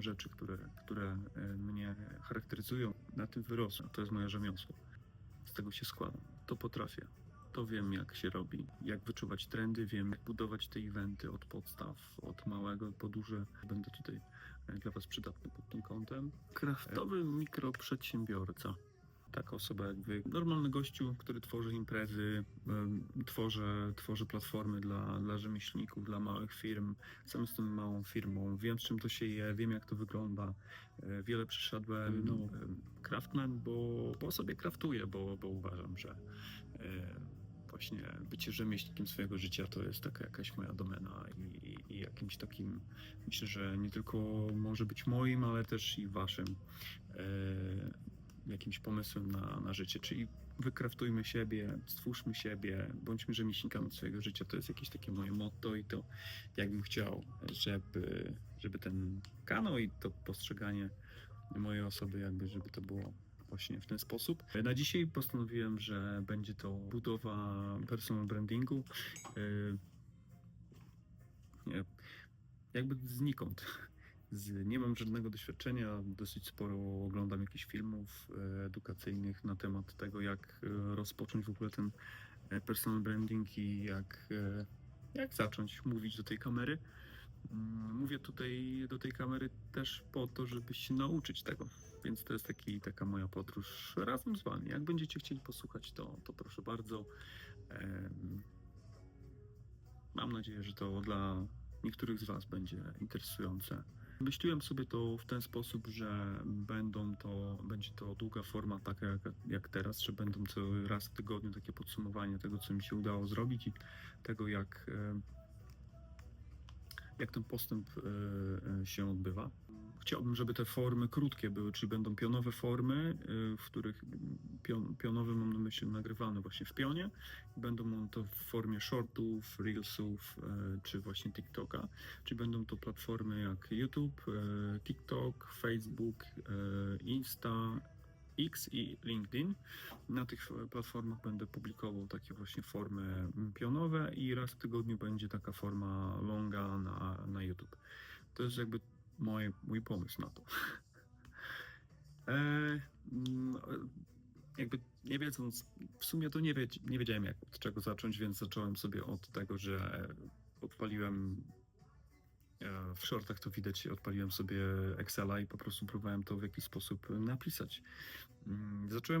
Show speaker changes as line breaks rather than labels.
rzeczy, które, które e, mnie charakteryzują. Na tym wyrosłem. To jest moje rzemiosło. Z tego się składam. To potrafię. To wiem, jak się robi, jak wyczuwać trendy, wiem, jak budować te eventy od podstaw, od małego po duże. Będę tutaj e, dla Was przydatny pod tym kątem. Kraftowy mikroprzedsiębiorca. Taka osoba jak wy. Normalny gościu, który tworzy imprezy, tworzy, tworzy platformy dla, dla rzemieślników, dla małych firm. Sam jestem małą firmą, wiem z czym to się je, wiem jak to wygląda. E, Wiele przyszedłem, no, em, craftman, bo, bo sobie kraftuję, bo, bo uważam, że e, właśnie bycie rzemieślnikiem swojego życia to jest taka jakaś moja domena i, i, i jakimś takim, myślę, że nie tylko może być moim, ale też i waszym e, jakimś pomysłem na, na życie, czyli wykraftujmy siebie, stwórzmy siebie, bądźmy rzemieślnikami swojego życia. To jest jakieś takie moje motto i to jakbym chciał, żeby, żeby ten kanał i to postrzeganie mojej osoby jakby, żeby to było właśnie w ten sposób. Na dzisiaj postanowiłem, że będzie to budowa personal brandingu. Yy, jakby znikąd. Z, nie mam żadnego doświadczenia, dosyć sporo oglądam jakichś filmów e, edukacyjnych na temat tego, jak e, rozpocząć w ogóle ten e, personal branding i jak, jak zacząć mówić do tej kamery. Mm, Mówię tutaj do tej kamery też po to, żeby się nauczyć tego. Więc to jest taki, taka moja podróż razem z Wami. Jak będziecie chcieli posłuchać, to, to proszę bardzo. Mam nadzieję, że to dla niektórych z Was będzie interesujące. Myśliłem sobie to w ten sposób, że będą to, będzie to długa forma, taka jak, jak teraz, że będą co raz w tygodniu takie podsumowanie tego, co mi się udało zrobić i tego, jak, e, jak ten postęp e, e, się odbywa. Chciałbym, żeby te formy krótkie były, czyli będą pionowe formy, e, w których pion, pionowe mam na myśli nagrywane właśnie w pionie. Będą to w formie shortów, reelsów e, czy właśnie TikToka. Czy będą to platformy jak YouTube, e, TikTok, Facebook, e, Insta, X i LinkedIn. Na tych platformach będę publikował takie właśnie formy pionowe i raz w tygodniu będzie taka forma longa na, na YouTube. To jest jakby moje, mój pomysł na to. E, mm, jakby nie wiedząc, w sumie to nie, nie wiedziałem jak, od czego zacząć, więc zacząłem sobie od tego, że odpaliłem e, w shortach to widać, odpaliłem sobie Excela i po prostu próbowałem to w jakiś sposób napisać. Mm, Zacząłem